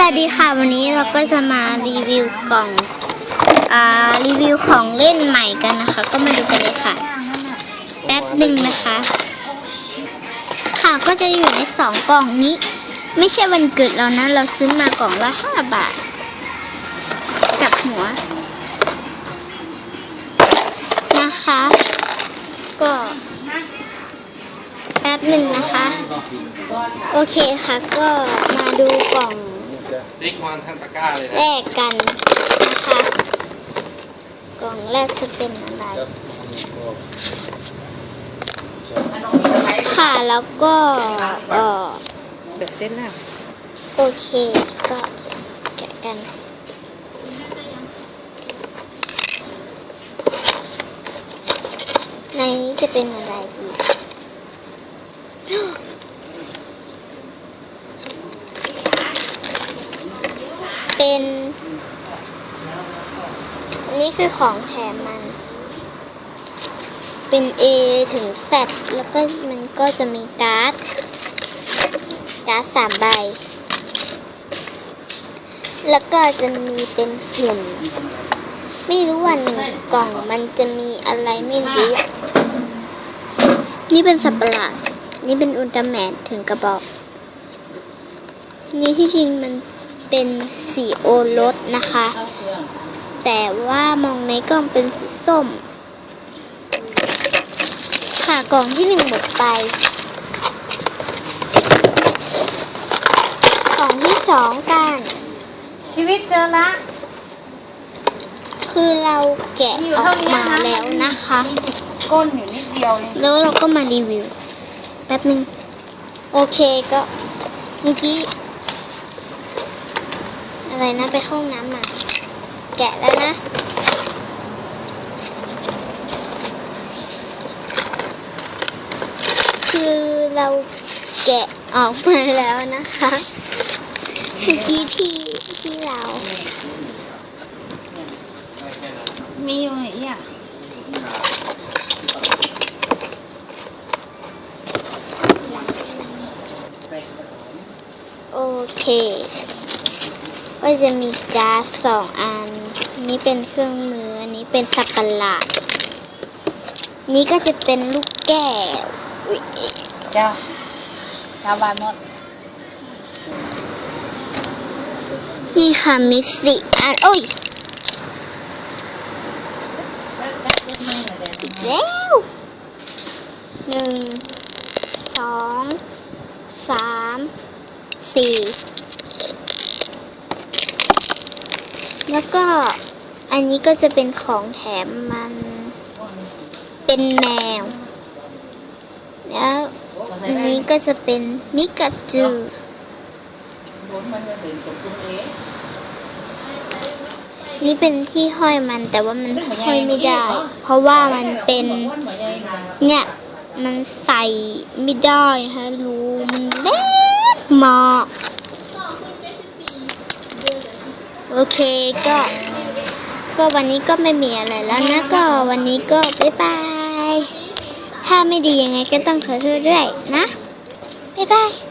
สวัสดีค่ะวันนี้เราก็จะมารีวิวกล่องอ่ารีวิวของเล่นใหม่กันนะคะ ก็มาดูกันเลยค่ะ แป๊บหนึ่งนะคะ ค่ะก็จะอยู่ในสองกล่องนี้ ไม่ใช่วันเกิดเรานะ เราซื้อมากล่องละห้าบาท กับหัว นะคะ ก็แป๊บหนึ่งนะคะ โอเคค่ะก็มาดูกล่อง ติ๊กมันทั้งตะกร้าเลยแรนะกกันนะคะกล่องแรกจะเป็นอะไร ค่ะแล้วก็เออเดือดเส้นแล้วโอเคก็แกะกัน ในนี้จะเป็นอะไรดีป็น นี่คือของแถมมัน เป็น A ถึง Z แล้วก็มันก็จะมีการ์ด การ์ดสามใบ แล้วก็จะมีเป็นหุ่น ไม่รู้ว่าหนึ่งกล่องมันจะมีอะไรไม่รู้ นี่เป็นสัตว์ประหลาด นี่เป็นอุลตร้าแมนถึงกระบอก นี่ที่จริงมันเป็นสีโอรสนะคะ แต่ว่ามองในกล้องเป็นสีส้ม ค่ะกล่องที่หนึ่งหมดไป กล่องที่สองกันชีวิตเจอละ คือเราแกะออกมาแล้วนะคะ ก้นอยู่นิดเดียวเองแล้วเราก็มารีวิว แป๊บนึง โอเคก็เมื่อกี้ อะไรนะไปเข้าห้องน้ำมา แกะแล้วนะคือเราแกะออกมาแล้วนะคะเมื่อกี้พี่พี่เรามีอยู่ไหนอะโอเค ก็จะมีการ์ดสองอัน นี้เป็นเครื่องมือ อันนี้เป็นสักหลาด นี้ก็จะเป็นลูกแก้วเจ้าชาวบ้านหมด นี่ค่ะมีสี่อันโอ้ยแล้วหนึ่ง สอง สาม สี่ แล้วก็ อันนี้ก็จะเป็นของแถมมันเป็นแมว แล้วอันนี้ก็จะเป็นมิกาจูนี่เป็นที่ห้อยมันแต่ว่ามันห้อยไม่ได้ เพราะว่ามันเป็น เนี่ย มันใส่ไม่ได้ฮะรูมันเล็กมากโอเคก็ ก็วันนี้ก็ไม่มีอะไรแล้วนะก็วันนี้ก็บ๊ายบาย ถ้าไม่ดียังไงก็ต้องขอโทษด้วยนะบ๊ายบาย